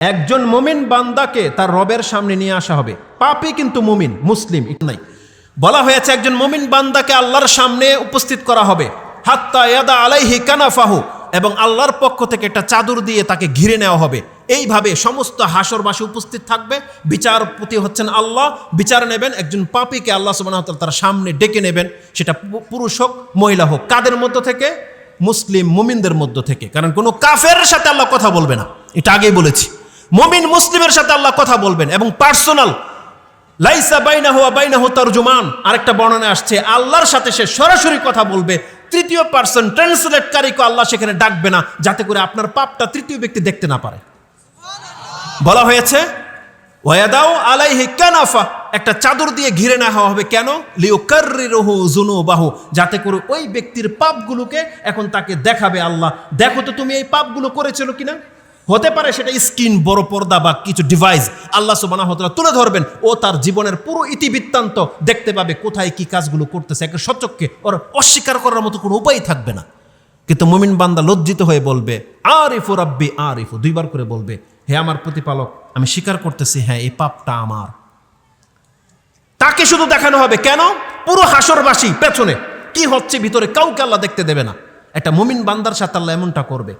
একজন মুমিন বান্দাকে তার রবের সামনে নিয়ে আসা হবে। পাপই কিন্তু মুমিন, মুসলিম নাই। বলা হয়েছে একজন মুমিন বান্দাকে আল্লাহর সামনে উপস্থিত করা হবে। হাত্তা ইয়াদা আলাইহি কানাফাহু, এবং আল্লাহর পক্ষ থেকে একটা চাদর দিয়ে তাকে ঘিরে নেওয়া হবে। এইভাবে সমস্ত হাসরবাসী উপস্থিত থাকবে। বিচারপতি হচ্ছেন আল্লাহ। বিচার নেবেন, একজন পাপীকে আল্লাহ সুবাহ তার সামনে ডেকে নেবেন। সেটা পুরুষ হোক, মহিলা হোক, কাদের মধ্য থেকে? মুসলিম মুমিনদের মধ্য থেকে। কারণ কোনো কাফের সাথে আল্লাহ কথা বলবে না। এটা আগেই বলেছি। মুমিন মুসলিমের সাথে আল্লাহ কথা বলবেন এবং পার্সোনাল লাইসা বাইনা হুয়া বাইনা হু তর্জুমান আরেকটা বর্ণনা আসছে আল্লাহর সাথে সে সরাসরি কথা বলবে তৃতীয় পার্সন ট্রান্সলেটকারীকে আল্লাহ সেখানে ডাকবে না যাতে করে আপনার পাপটা তৃতীয় ব্যক্তি দেখতে না পারে। বলা হয়েছে ওয়াদাও আলাইহি কানাফা একটা চাদর দিয়ে ঘিরে নেওয়া হবে কেন? লিউকাররিরহু যুনুবাহু যাতে করে ওই ব্যক্তির পাপগুলোকে এখন তাকে দেখাবে আল্লাহ। দেখো তো তুমি এই পাপগুলো করেছিল কিনা? হতে পারে সেটা স্ক্রিন বড় পর্দা বা কিছু ডিভাইস আল্লাহ ওয়া তুলে ধরবেন, ও তার জীবনের পুরো ইতিবৃত্তান্ত দেখতে পাবে কোথায় কি কাজগুলো করতেছে। একে সচককে ওর অস্বীকার করার মতো কোনো উপায় থাকবে না। কিন্তু মুমিন বান্দা লজ্জিত হয়ে বলবে আর আরিফু রাব্বি, আরিফু। দুইবার করে বলবে, হে আমার প্রতিপালক, আমি স্বীকার করতেছি হ্যাঁ এই পাপটা আমার। তাকে শুধু দেখানো হবে কেন? পুরো হাসরবাসী পেছনে। কি হচ্ছে ভিতরে? কাউকে আল্লাহ দেখতে দেবে না। একটা মুমিন বান্দার সাথে আল্লাহ এমনটা করবে।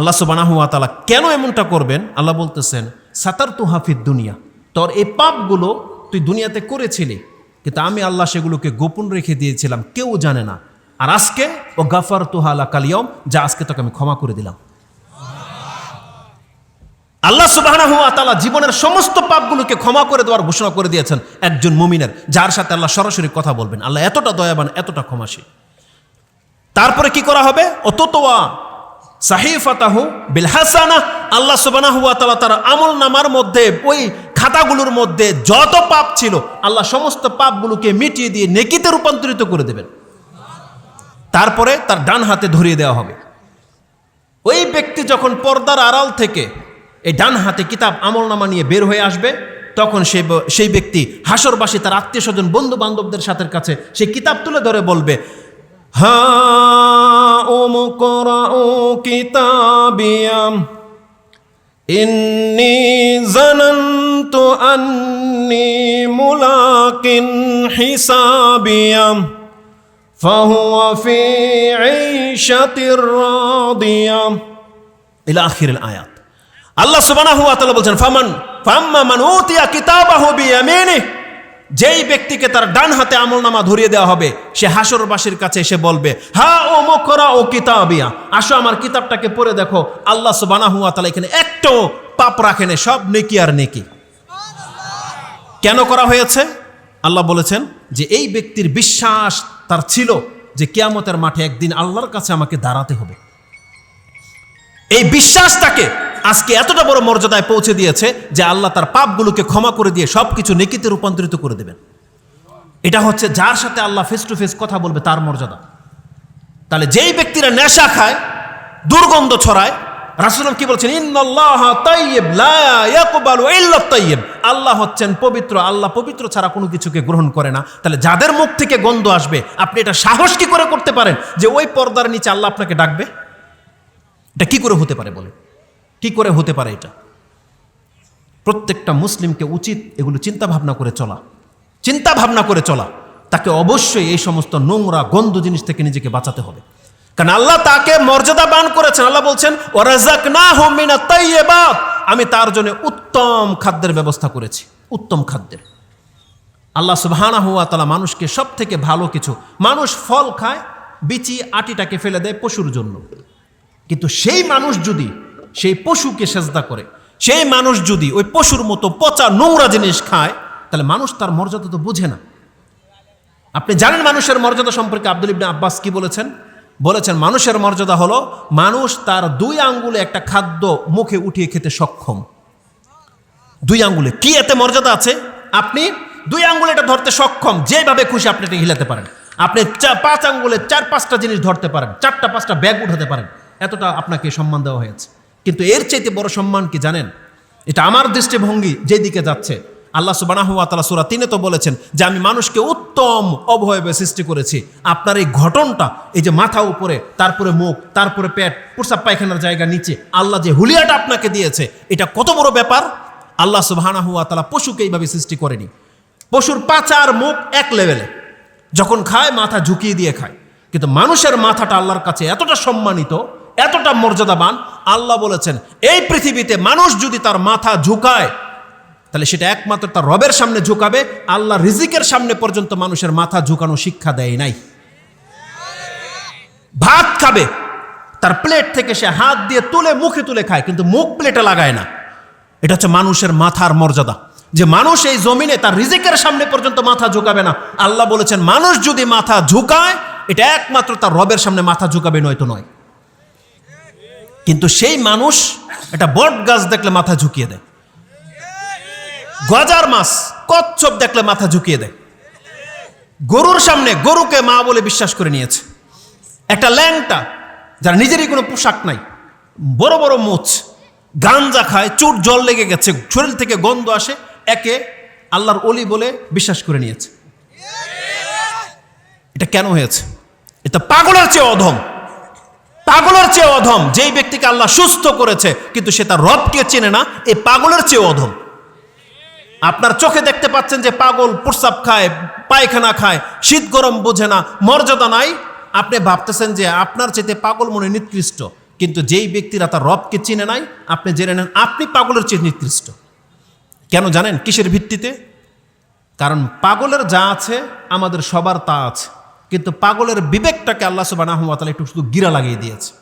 আল্লাহ সুবানাহু তাআলা কেন এমনটা করবেন? আল্লাহ বলতেছেন সাতার তু হাফিদ দুনিয়া। তোর এই পাপগুলো তুই দুনিয়াতে করেছিলি, কিন্তু আমি আল্লাহ সেগুলোকে গোপন রেখে দিয়েছিলাম, কেউ জানে না। আর আজকে, ও গাফার তুহালা কালিয়ম যা আজকে তোকে আমি ক্ষমা করে দিলাম। আল্লাহ সুবাহানাহু তাআলা জীবনের সমস্ত পাপগুলোকে ক্ষমা করে দেওয়ার ঘোষণা করে দিয়েছেন একজন মুমিনের, যার সাথে আল্লাহ সরাসরি কথা বলবেন। আল্লাহ এতটা দয়াবান, এতটা ক্ষমাসী তারপরে কি করা হবে? অততোয়া সাহিফাতাহু বিল হাসানা আল্লাহ সুবহানাহু ওয়া তাআলা তার আমল নামার মধ্যে, ওই খাতাগুলোর মধ্যে যত পাপ ছিল, আল্লাহ সমস্ত পাপগুলোকে মিটিয়ে দিয়ে নেকিতে রূপান্তরিত করে দেবেন। তারপরে তার ডান হাতে ধরিয়ে দেওয়া হবে। ওই ব্যক্তি যখন পর্দার আড়াল থেকে এই ডান হাতে কিতাব আমল নামা নিয়ে বের হয়ে আসবে, তখন সে সেই ব্যক্তি হাসরবাসী তার আত্মীয় স্বজন বন্ধু বান্ধবদের সাথে কাছে সেই কিতাব তুলে ধরে বলবে হা ওম ও কিতাবিয়াম ইন্নি জানান্তু আন্নি মুলাকিন হিসাবিয়াম فهو في عيشة راضية إلى آخر الآيات আল্লাহ সুবহানাহু ওয়া তাআলা বলছেন ফামান ফাম্মা মান উতিয়া কিতাবাহু বিয়ামিনি যেই ব্যক্তিকে তার ডান হাতে আমল নামা ধরিয়ে দেওয়া হবে, সে হাসরবাসীর কাছে এসে বলবে, হা ও মকরা ও কিতাবিয়া। আসো আমার কিতাবটাকে পড়ে দেখো। আল্লাহ সুবহানাহু ওয়া তাআলা এখানে একটাও পাপ রাখেনে সব নেকি আর নেকি। কেন করা হয়েছে? আল্লাহ বলেছেন যে এই ব্যক্তির বিশ্বাস তার ছিল যে কেয়ামতের মাঠে একদিন আল্লাহর কাছে আমাকে দাঁড়াতে হবে। এই বিশ্বাস তাকে আজকে এতটা বড় মর্যাদায় পৌঁছে দিয়েছে যে আল্লাহ তার পাপগুলোকে ক্ষমা করে দিয়ে সবকিছু নেকিতে রূপান্তরিত করে দেবেন। এটা হচ্ছে যার সাথে আল্লাহ ফেস টু ফেস কথা বলবে তার মর্যাদা। তাহলে যেই ব্যক্তিরা নেশা খায়, দুর্গন্ধ ছড়ায় রাসুলাম কি বলছেন? আল্লাহ হচ্ছেন পবিত্র, আল্লাহ পবিত্র ছাড়া কোনো কিছুকে গ্রহণ করে না। তাহলে যাদের মুখ থেকে গন্ধ আসবে, আপনি এটা সাহস কি করে করতে পারেন যে ওই পর্দার নিচে আল্লাহ আপনাকে ডাকবে? এটা কি করে হতে পারে বলে কি করে হতে পারে এটা? প্রত্যেকটা মুসলিমকে উচিত এগুলো চিন্তা ভাবনা করে চলা। চিন্তা ভাবনা করে চলা। তাকে অবশ্যই এই সমস্ত নোংরা, গন্ধ জিনিস থেকে নিজেকে বাঁচাতে হবে। কারণ আল্লাহ তাকে মর্যাদা বান করেছেন। আল্লাহ বলছেন ওরাজাক না হোমিনা তাইয়েবাত আমি তার জন্য উত্তম খাদ্যের ব্যবস্থা করেছি। উত্তম খাদ্যের। আল্লাহ সুবহানা হুয়া তালা মানুষকে সব থেকে ভালো কিছু, মানুষ ফল খায়, বিচি আটিটাকে ফেলে দেয় পশুর জন্য। কিন্তু সেই মানুষ যদি সেই পশুকে সেজদা করে। সেই মানুষ যদি ওই পশুর মতো পচা নোংরা জিনিস খায়, তাহলে মানুষ তার মর্যাদা তো বোঝে না। আপনি জানেন মানুষের মর্যাদা সম্পর্কে আব্দুল ইবনে আব্বাস কি বলেছেন? বলেছেন, মানুষের মর্যাদা হলো মানুষ তার দুই আঙ্গুলে একটা খাদ্য মুখে উঠিয়ে খেতে সক্ষম। দুই আঙ্গুলে কি এতে মর্যাদা আছে? আপনি দুই আঙ্গুলে এটা ধরতে সক্ষম, যেভাবে খুশি আপনি এটা হিলাতে পারেন। আপনি পাঁচ আঙ্গুলে চার পাঁচটা জিনিস ধরতে পারেন, চারটা পাঁচটা ব্যাগ উঠাতে পারেন। এতটা আপনাকে সম্মান দেওয়া হয়েছে। কিন্তু এর চাইতে বড় সম্মান কি জানেন? এটা আমার দৃষ্টিভঙ্গি যেদিকে যাচ্ছে। আল্লাহ সুবানাহুয়াতালা সুরা তিনে তো বলেছেন যে, আমি মানুষকে উত্তম অবয়বে সৃষ্টি করেছি। আপনার এই ঘটনটা, এই যে মাথা উপরে, তারপরে মুখ, তারপরে পেট প্রসাব পায়খানার জায়গা নিচে, আল্লাহ যে হুলিয়াটা আপনাকে দিয়েছে, এটা কত বড় ব্যাপার? আল্লাহ সুবাহানাহুয়াতালা পশুকে এইভাবে সৃষ্টি করেনি। পশুর পাচা আর মুখ এক লেভেলে। যখন খায়, মাথা ঝুঁকিয়ে দিয়ে খায়। কিন্তু মানুষের মাথাটা আল্লাহর কাছে এতটা সম্মানিত এতটা মর্যাদাবান, আল্লাহ বলেছেন, এই পৃথিবীতে মানুষ যদি তার মাথা ঝুঁকায়, তাহলে সেটা একমাত্র তার রবের সামনে ঝুঁকাবে, আল্লাহ রিজিকের সামনে পর্যন্ত মানুষের মাথা ঝুঁকানো শিক্ষা দেয় নাই। ভাত খাবে, তার প্লেট থেকে সে হাত দিয়ে তুলে মুখে তুলে খায়, কিন্তু মুখ প্লেটে লাগায় না। এটা হচ্ছে মানুষের মাথার মর্যাদা। যে মানুষ এই জমিনে তার রিজিকের সামনে পর্যন্ত মাথা ঝুঁকাবে না, আল্লাহ বলেছেন, মানুষ যদি মাথা ঝুঁকায়, এটা একমাত্র তার রবের সামনে মাথা ঝুঁকাবে নয়তো নয়। কিন্তু সেই মানুষ একটা বট গাছ দেখলে মাথা ঝুঁকিয়ে দেয়। গজার মাছ, কচ্ছপ দেখলে মাথা ঝুঁকিয়ে দেয়। গরুর সামনে গরুকে মা বলে বিশ্বাস করে নিয়েছে। একটা ল্যাংটা, যার নিজেরই কোনো পোশাক নাই, বড় বড় মোচ, গাঞ্জা খায় চোট জল লেগে গেছে, শরীর থেকে গন্ধ আসে, একে আল্লাহর অলি বলে বিশ্বাস করে নিয়েছে। এটা কেন হয়েছে? এটা পাগলের চেয়ে অধম। পাগলের চেয়ে অধম। যেই ব্যক্তিকে আল্লাহ সুস্থ করেছে, কিন্তু সে তার রবকে চেনে না এই পাগলের চেয়ে অধম। আপনার চোখে দেখতে পাচ্ছেন যে পাগল প্রস্রাব খায়, পায়খানা খায়, শীত গরম বোঝে না, মর্যাদা নাই। আপনি ভাবতেছেন যে আপনার চেয়ে পাগল মনে নিকৃষ্ট, কিন্তু যেই ব্যক্তিরা তার রবকে চিনে নাই, আপনি জেনে নেন আপনি পাগলের চেয়ে নিকৃষ্ট। কেন জানেন? কিসের ভিত্তিতে? কারণ পাগলের যা আছে, আমাদের সবার তা আছে। কিন্তু পাগলের বিবেকটাকে আল্লাহ সুবাহ একটু শুধু গিরা লাগিয়ে দিয়েছে।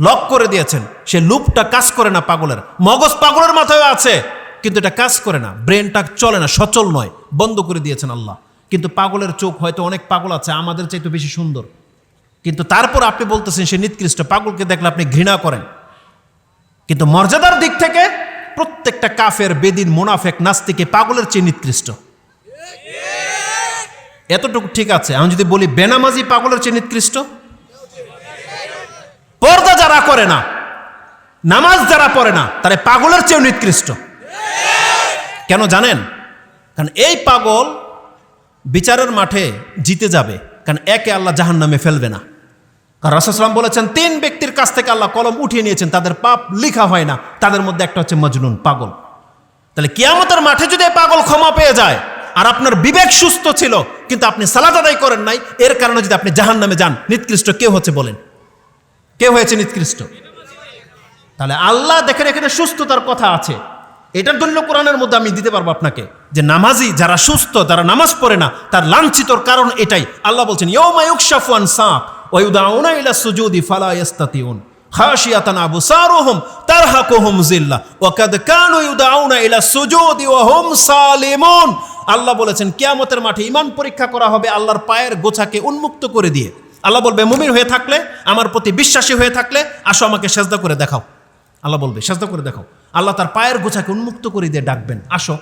লক করে দিয়েছেন। সে লুপটা কাজ করে না পাগলের। মগজ পাগলের মাথায় আছে, কিন্তু এটা কাজ করে না। ব্রেনটা চলে না, সচল নয়। বন্ধ করে দিয়েছেন আল্লাহ। কিন্তু পাগলের চোখ হয়তো অনেক পাগল আছে, আমাদের চাইতে বেশি সুন্দর। কিন্তু তারপর আপনি বলতেছেন, সে নিকৃষ্ট। পাগলকে দেখলে আপনি ঘৃণা করেন। কিন্তু মর্যাদার দিক থেকে প্রত্যেকটা কাফের, বেদিন, মোনাফেক, নাস্তিকে পাগলের চেয়ে নিকৃষ্ট। এতটুকু ঠিক আছে। আমি যদি বলি, বেনামাজি পাগলের চেয়ে নিকৃষ্ট? পর্দা যারা করে না, নামাজ যারা পড়ে না, তারা পাগলের চেয়েও নিকৃষ্ট। কেন জানেন? কারণ এই পাগল বিচারের মাঠে জিতে যাবে, কারণ একে আল্লাহ জাহান নামে ফেলবে না। কারণ রাসুসলাম বলেছেন, তিন ব্যক্তির কাছ থেকে আল্লাহ কলম উঠিয়ে নিয়েছেন, তাদের পাপ লিখা হয় না, তাদের মধ্যে একটা হচ্ছে মজনুন, পাগল। তাহলে কিয়ামতের মাঠে যদি পাগল ক্ষমা পেয়ে যায়, আর আপনার বিবেক সুস্থ ছিল কিন্তু আপনি সালাদ আদায় করেন নাই, এর কারণে যদি আপনি জাহান নামে যান, নিকৃষ্ট কেউ হচ্ছে বলেন? কে হয়েছে নিকৃষ্ট? তাহলে আল্লাহ দেখেন এখানে সুস্থতার কথা আছে। এটার দলিল কোরআনের মধ্যে আমি দিতে পারব আপনাকে যে নামাজি যারা সুস্থ, যারা নামাজ পড়ে না, তার লাঞ্ছিতর কারণ এটাই। আল্লাহ বলছেন ইয়মায়ুকশাফুয়ান সাপ ওয়ুদাউনা সুজুদি ফালা আবসারুহুম তারহাকুহুম জিল্লা। ওয়া কাদ কানু সুজুদি সালিমুন। আল্লাহ বলেছেন, কেয়ামতের মাঠে ইমান পরীক্ষা করা হবে আল্লাহর পায়ের গোছাকে উন্মুক্ত করে দিয়ে। আল্লাহ বলবে, মুমিন হয়ে থাকলে, আমার প্রতি বিশ্বাসী হয়ে থাকলে, আসো আমাকে সেজদা করে দেখাও। আল্লাহ বলবে, সেজদা করে দেখাও। আল্লাহ তার পায়ের গোছাকে উন্মুক্ত করে দিয়ে ডাকবেন, আসো।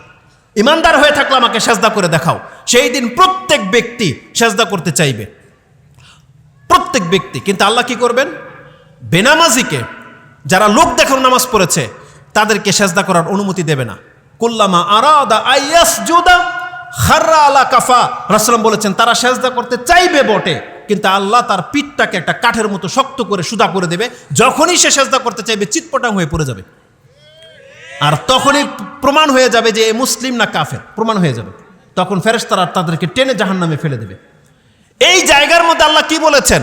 ইমানদার হয়ে থাকলে আমাকে সেজদা করে দেখাও। সেই দিন প্রত্যেক ব্যক্তি সেজদা করতে চাইবে। প্রত্যেক ব্যক্তি। কিন্তু আল্লাহ কি করবেন? বেনামাজিকে, যারা লোক দেখানো নামাজ পড়েছে, তাদেরকে সেজদা করার অনুমতি দেবে না। কুল্লামা আরাদা আইয়াস জুদা খাররা আলা কাফা। রাসলাম বলেছেন, তারা সেজদা করতে চাইবে বটে, কিন্তু আল্লাহ তার পিঠটাকে একটা কাঠের মতো শক্ত করে সুদা করে দেবে, যখনই সে সেজদা করতে চাইবে চিৎপটাং হয়ে পড়ে যাবে। আর তখনই প্রমাণ হয়ে যাবে যে এ মুসলিম না কাফের, প্রমাণ হয়ে যাবে। তখন ফেরেস্তারা তাদেরকে টেনে জাহান নামে ফেলে দেবে। এই জায়গার মধ্যে আল্লাহ কি বলেছেন?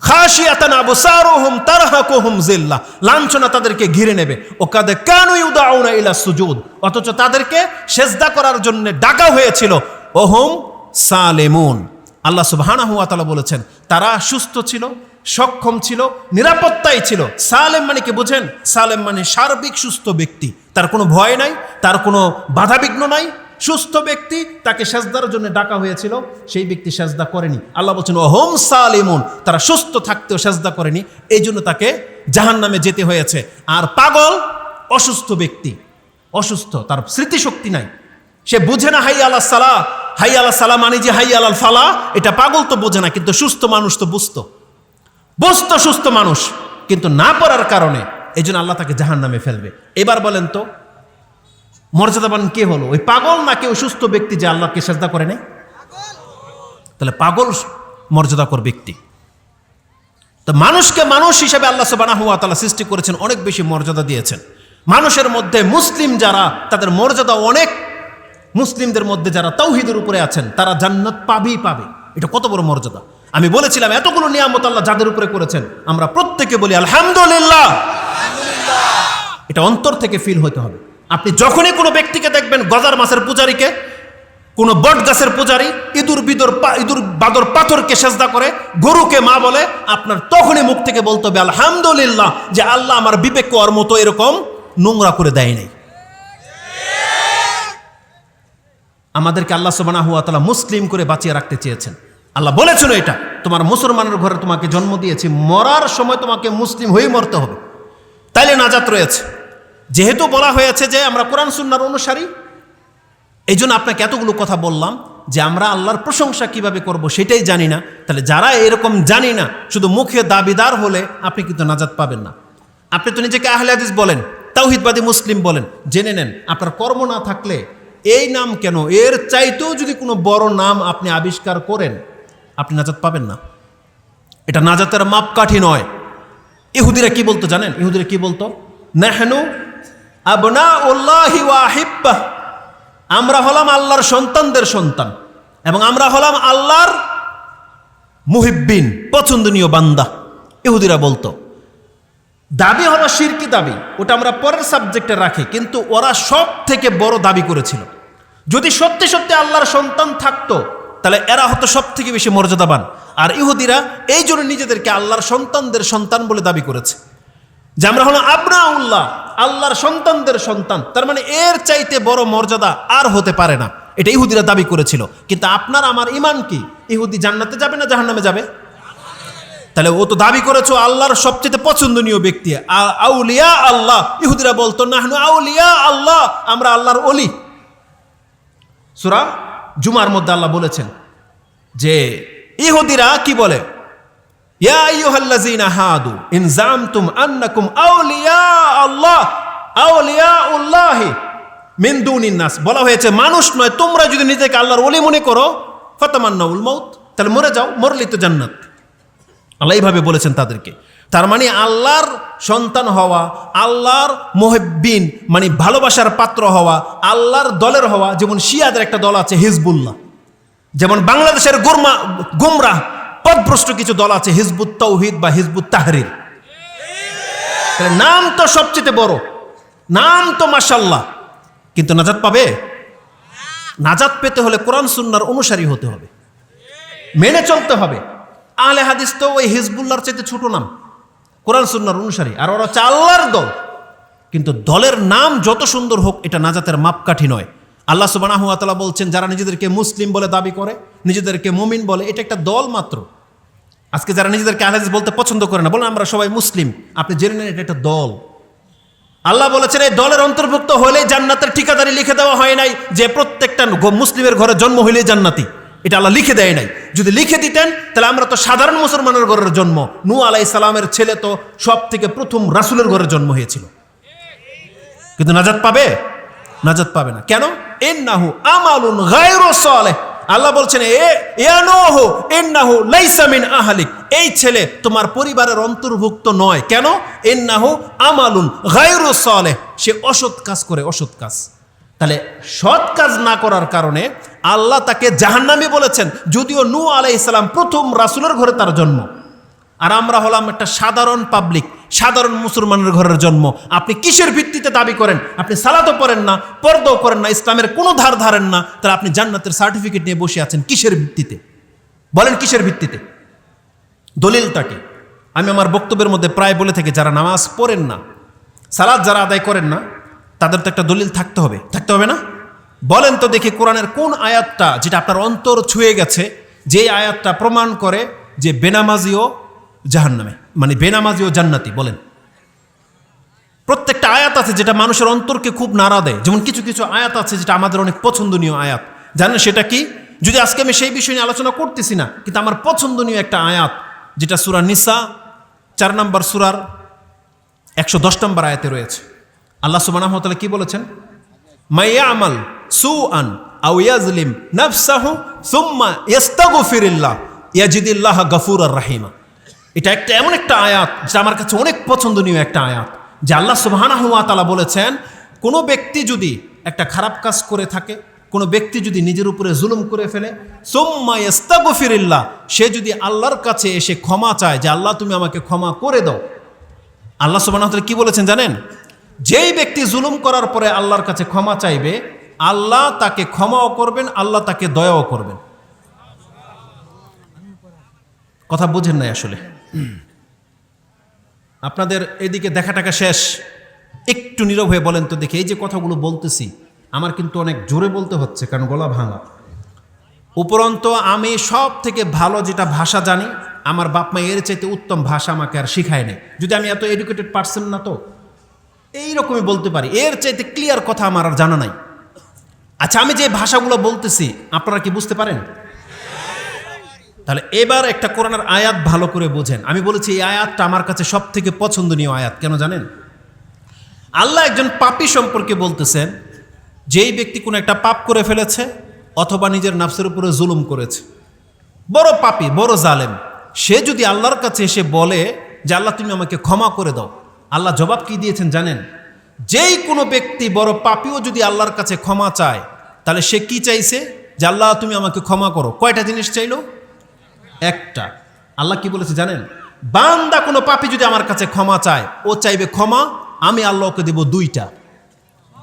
খাশিয়াতান আবসারুহুম তারহাকুহুম জিল্লা। লাঞ্ছনা তাদেরকে ঘিরে নেবে। ও কাদে কানু ইউদাউনা ইলা সুজুদ। অথচ তাদেরকে সেজদা করার জন্য ডাকা হয়েছিল। ওহুম সালেমুন। আল্লাহ সুবহানাহু ওয়া তাআলা বলেছেন, তারা সুস্থ ছিল, সক্ষম ছিল, নিরাপত্তায় ছিল। সালেম মানে কি বুঝেন? সালেম মানে সার্বিক সুস্থ ব্যক্তি। তার কোনো ভয় নাই, তার কোনো বাধাবিঘ্ন নাই। সুস্থ ব্যক্তি, তাকে সেজদার জন্য ডাকা হয়েছিল, সেই ব্যক্তি সেজদা করেনি। আল্লাহ বলছেন হোম সালিমুন তারা সুস্থ থাকতেও সেজদা করেনি এই জন্য তাকে জাহান নামে যেতে হয়েছে। আর পাগল, অসুস্থ ব্যক্তি, অসুস্থ, তার স্মৃতিশক্তি নাই। সে বুঝে না, হাই আল্লাহ সালা, হাই আল্লাহ সালা মানে যে হাই আল্লাহ ফালা, এটা পাগল তো বোঝে না, কিন্তু সুস্থ মানুষ তো বুঝতো। বুঝতো সুস্থ মানুষ, কিন্তু না পড়ার কারণে এই জন্য আল্লাহ তাকে জাহান নামে ফেলবে। এবার বলেন তো মর্যাদাবান কে হলো? ওই পাগল না কেউ সুস্থ ব্যক্তি যে আল্লাহকে সেজদা করে নেই? তাহলে পাগল মর্যাদাকর ব্যক্তি। তো মানুষকে মানুষ হিসেবে আল্লাহ সুবাহ তালা সৃষ্টি করেছেন, অনেক বেশি মর্যাদা দিয়েছেন। মানুষের মধ্যে মুসলিম যারা, তাদের মর্যাদা অনেক। মুসলিমদের মধ্যে যারা তৌহিদের উপরে আছেন, তারা জান্নাত পাবেই পাবে। এটা কত বড় মর্যাদা। আমি বলেছিলাম, এতগুলো নিয়ামত আল্লাহ যাদের উপরে করেছেন, আমরা প্রত্যেকে বলি, আলহামদুলিল্লাহ। এটা অন্তর থেকে ফিল হতে হবে। আপনি যখনই কোনো ব্যক্তিকে দেখবেন গজার মাছের পূজারীকে, কোনো বট গাছের পূজারী, ইঁদুর বিদুর পা- ইঁদুর বাদর পাথরকে সেজদা করে গরুকে মা বলে, আপনার তখনই মুখ থেকে বলতে হবে, আলহামদুলিল্লাহ যে আল্লাহ আমার বিবেক কর মতো এরকম নোংরা করে দেয় নাই। আমাদেরকে আল্লাহ সুবানা হুয়া তালা মুসলিম করে বাঁচিয়ে রাখতে চেয়েছেন। আল্লাহ বলেছিল এটা, তোমার মুসলমানের ঘরে তোমাকে জন্ম দিয়েছি, মরার সময় তোমাকে মুসলিম হয়েই মরতে হবে। তাইলে নাজাত রয়েছে। যেহেতু বলা হয়েছে যে আমরা কোরআন সুন্নার অনুসারী এই জন্য আপনাকে এতগুলো কথা বললাম যে আমরা আল্লাহর প্রশংসা কীভাবে করব সেটাই জানি না। তাহলে যারা এরকম জানি না, শুধু মুখে দাবিদার হলে আপনি কিন্তু নাজাত পাবেন না। আপনি তো নিজেকে আহলে হাদিস বলেন, তাওহিদবাদী মুসলিম বলেন, জেনে নেন, আপনার কর্ম না থাকলে এই নাম কেন? এর চাইতেও যদি কোনো বড় নাম আপনি আবিষ্কার করেন, আপনি নাজাত পাবেন না। এটা নাজাতের মাপকাঠি নয়। ইহুদিরা কি বলতো জানেন? ইহুদিরা কি বলতো? নেহনু আবনা উল্লাহি ওয়াহিব্বাহ। আমরা হলাম আল্লাহর সন্তানদের সন্তান এবং আমরা হলাম আল্লাহর মুহিব্বিন, পছন্দনীয় বান্দা। ইহুদিরা বলতো, দাবি হলো শিরকি দাবি, ওটা আমরা পরের সাবজেক্টে রাখি। কিন্তু ওরা সব থেকে বড় দাবি করেছিল। যদি সত্যি সত্যি আল্লাহর সন্তান থাকতো, তাহলে এরা হতো সব থেকে বেশি মর্যাদাবান। আর ইহুদিরা এই জন্য নিজেদেরকে আল্লাহর সন্তানদের সন্তান বলে দাবি করেছে। যে আমরা হলো আবনা উল্লাহ আল্লাহর সন্তানদের সন্তান। তার মানে এর চাইতে বড় মর্যাদা আর হতে পারে না। এটা ইহুদিরা দাবি করেছিল। কিন্তু আপনার আমার ইমান কি? ইহুদি জান্নাতে যাবে না জাহান্নামে যাবে? তাহলে ও তো দাবি করেছ আল্লাহর সবচেয়ে পছন্দনীয় ব্যক্তি। আউলিয়া আল্লাহ। ইহুদিরা বলতো না আউলিয়া আল্লাহ, আমরা আল্লাহর অলি সুরা জুমার মধ্যে আল্লাহ বলেছেন যে ইহুদিরা কি বলে? ইয়া আইয়ুহাল্লাযীনা হাদু, ইন জামতুম আন্নাকুম আউলিয়া আল্লাহ আউলিয়া উল্লাহি মিন দুনিন নাস। বলা হয়েছে, মানুষ নয়, তোমরা যদি নিজেকে আল্লাহর ওলি মনে করো, ফাতামান্নাউল মাউত, তাহলে মরে যাও, মরলি তো জান্নাত। আল্লাহ এইভাবে বলেছেন তাদেরকে। তার মানে আল্লাহর সন্তান হওয়া, আল্লাহর মোহেব্বিন মানে ভালোবাসার পাত্র হওয়া, আল্লাহর দলের হওয়া, যেমন শিয়াদের একটা দল আছে, হিজবুল্লাহ। যেমন বাংলাদেশের গুরমা গুমরা পদভ্রষ্ট কিছু দল আছে, হিজবুত তৌহিদ বা হিজবুত তাহরির। নাম তো সবচেয়ে বড়। নাম তো মাসাল্লাহ কিন্তু নাজাত পাবে? নাজাত পেতে হলে কোরআন সুন্নার অনুসারী হতে হবে। মেনে চলতে হবে। আহলে হাদিস তো ওই হিজবুল্লাহর চাইতে ছোট নাম। কোরআন সুন্নার অনুসারী। আর ওরা হচ্ছে আল্লাহর দল। কিন্তু দলের নাম যত সুন্দর হোক, এটা নাজাতের মাপকাঠি নয়। আল্লাহ সুবানাহু আতালা বলছেন, যারা নিজেদেরকে মুসলিম বলে দাবি করে নিজেদেরকে মুমিন বলে, এটা একটা দল মাত্র। আজকে যারা নিজেদেরকে আহলে হাদিস বলতে পছন্দ করে না, বলেন আমরা সবাই মুসলিম, আপনি জেনে নেন এটা একটা দল। আল্লাহ বলেছেন, এই দলের অন্তর্ভুক্ত হলেই জান্নাতের ঠিকাদারি লিখে দেওয়া হয় নাই, যে প্রত্যেকটা মুসলিমের ঘরে জন্ম হইলেই জান্নাতি। এটা আল্লাহ লিখে দেয় নাই। যদি লিখে দিতেন, তাহলে আমরা তো সাধারণ মুসলমানের ঘরের জন্ম। নু আলাই সালামের ছেলে তো সব থেকে প্রথম রাসুলের ঘরে জন্ম হয়েছিল। কিন্তু নাজাত পাবে? নাজাত পাবে না। কেন? এন্নাহু আমালুন গায়রু সালেহ। আল্লাহ বলছেন, এ ইয়ানুহু ইন্নাহু লাইসা মিন আহলিক। এই ছেলে তোমার পরিবারের অন্তর্ভুক্ত নয়। কেন? ইন্নাহু আমালুন গায়রু সালেহ। সে অসৎ কাজ করে, অসৎ কাজ। তাহলে সৎ কাজ না করার কারণে আল্লাহ তাকে জাহান্নামী বলেছেন, যদিও নূ আলাইহিস সালাম প্রথম রাসূলের ঘরে তার জন্ম। আর আমরা হলাম একটা সাধারণ পাবলিক সাধারণ মুসলমানের ঘরের জন্ম। আপনি কিসের ভিত্তিতে দাবি করেন? আপনি সালাতও পড়েন না, পর্দাও করেন না, ইসলামের কোনো ধার ধারেন না, তাহলে আপনি জান্নাতের সার্টিফিকেট নিয়ে বসে আছেন কিসের ভিত্তিতে? বলেন কিসের ভিত্তিতে? দলিলটাকে আমি আমার বক্তব্যের মধ্যে প্রায় বলে থাকি, যারা নামাজ পড়েন না সালাদ যারা আদায় করেন না, তাদের তো একটা দলিল থাকতে হবে। থাকতে হবে না? বলেন তো দেখি কোরআনের কোন আয়াতটা, যেটা আপনার অন্তর ছুঁয়ে গেছে, যে আয়াতটা প্রমাণ করে যে বেনামাজিও জাহান্নামে মানে বেনামাজিও জান্নাতি, বলেন। প্রত্যেকটা আয়াত আছে যেটা মানুষের অন্তরকে খুব নাড়া দেয়। যেমন কিছু কিছু আয়াত আছে যেটা আমাদের অনেক পছন্দনীয় আয়াত। জানেন সেটা কি? যদি আজকে আমি সেই বিষয় নিয়ে আলোচনা করতেছি না, কিন্তু আমার পছন্দনীয় একটা আয়াত, যেটা সুরা নিসা, চার নম্বর সুরার একশো দশ নম্বর আয়াতে রয়েছে। আল্লাহ সুবানাহতালা কি বলেছেন? মাইয়ামাল সু আন আউ ইয়াজলিম নাফসাহু সুম্মা ইস্তাগফিরিল্লাহ ইয়াজিদিল্লাহ গফুর আর রাহিমা। এটা একটা এমন একটা আয়াত যা আমার কাছে অনেক পছন্দনীয় একটা আয়াত, যে আল্লাহ সুবহানাহু ওয়া তাআলা বলেছেন, কোনো ব্যক্তি যদি একটা খারাপ কাজ করে থাকে, কোনো ব্যক্তি যদি নিজের উপরে জুলুম করে ফেলে, সোম্মা ইস্তাগফিরিল্লাহ সে যদি আল্লাহর কাছে এসে ক্ষমা চায়, যে আল্লাহ তুমি আমাকে ক্ষমা করে দাও। আল্লাহ ওয়া কি বলেছেন জানেন? যেই ব্যক্তি জুলুম করার পরে আল্লাহর কাছে ক্ষমা চাইবে, আল্লাহ তাকে ক্ষমাও করবেন, আল্লাহ তাকে দয়াও করবেন। কথা বুঝেন নাই আসলে? আপনাদের এদিকে দেখা টাকা শেষ। একটু নীরব হয়ে বলেন তো দেখি, এই যে কথাগুলো বলতেছি, আমার কিন্তু অনেক জোরে বলতে হচ্ছে, কারণ গলা ভাঙা। উপরন্ত আমি সব থেকে ভালো যেটা ভাষা জানি, আমার বাপ মা এর চাইতে উত্তম ভাষা আমাকে আর শিখায় নেই। যদি আমি এত এডুকেটেড পারসন না তো? এইরকমই বলতে পারি, এর চাইতে ক্লিয়ার কথা আমার আর জানা নাই। আচ্ছা আমি যে ভাষাগুলো বলতেছি, আপনারা কি বুঝতে পারেন? তাহলে এবার একটা কোরআনের আয়াত ভালো করে বোঝেন। আমি বলেছি এই আয়াতটা আমার কাছে সব থেকে পছন্দনীয় আয়াত, কেন জানেন? আল্লাহ একজন পাপী সম্পর্কে বলতেছেন, যেই ব্যক্তি কোনো একটা পাপ করে ফেলেছে অথবা নিজের নাফসের উপরে জুলুম করেছে, বড় পাপী, বড় জালেম, সে যদি আল্লাহর কাছে এসে বলে যে, আল্লাহ, তুমি আমাকে ক্ষমা করে দাও। আল্লাহ জবাব কি দিয়েছেন জানেন? যেই কোনো ব্যক্তি বড় পাপীও যদি আল্লাহর কাছে ক্ষমা চায়, তাহলে সে কি চাইছে? যে, আল্লাহ, তুমি আমাকে ক্ষমা করো। কয়টা জিনিস চাইলো? একটা। আল্লাহ কি বলেছে জানেন? বান্দা কোনো পাপি যদি আমার কাছে ক্ষমা চায়, ও চাইবে ক্ষমা, আমি আল্লাহকে দেব দুইটা।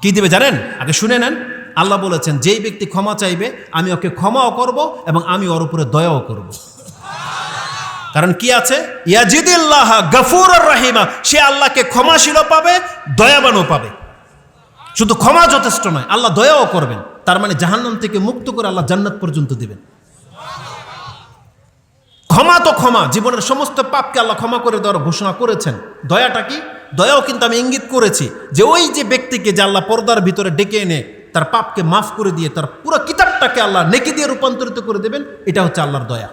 কি দিবে জানেন? আগে শুনে নেন। আল্লাহ বলেছেন, যেই ব্যক্তি ক্ষমা চাইবে, আমি ওকে ক্ষমাও করব এবং আমি ওর উপরে দয়াও করব। কারণ কি আছে? ইয়াজিদিল্লাহ গফুর রাহিমা। সে আল্লাহকে ক্ষমাশীলও পাবে, দয়াবানও পাবে। শুধু ক্ষমা যথেষ্ট নয়, আল্লাহ দয়াও করবেন। তার মানে জাহান্নাম থেকে মুক্ত করে আল্লাহ জান্নাত পর্যন্ত দিবেন। ক্ষমা তো ক্ষমা। জীবনের সমস্ত পাপকে আল্লাহ ক্ষমা করে দেওয়ার ঘোষণা করেছেন। দয়াটা কি? দয়াও কিন্তু আমি ইঙ্গিত করেছি যে ওই যে ব্যক্তিকে যে আল্লাহ পর্দার ভিতরে ডেকে এনে তার পাপকে মাফ করে দিয়ে তার পুরো কিতাবটাকে আল্লাহ নেকি দিয়ে রূপান্তরিত করে দেবেন, এটা হচ্ছে আল্লাহর দয়া।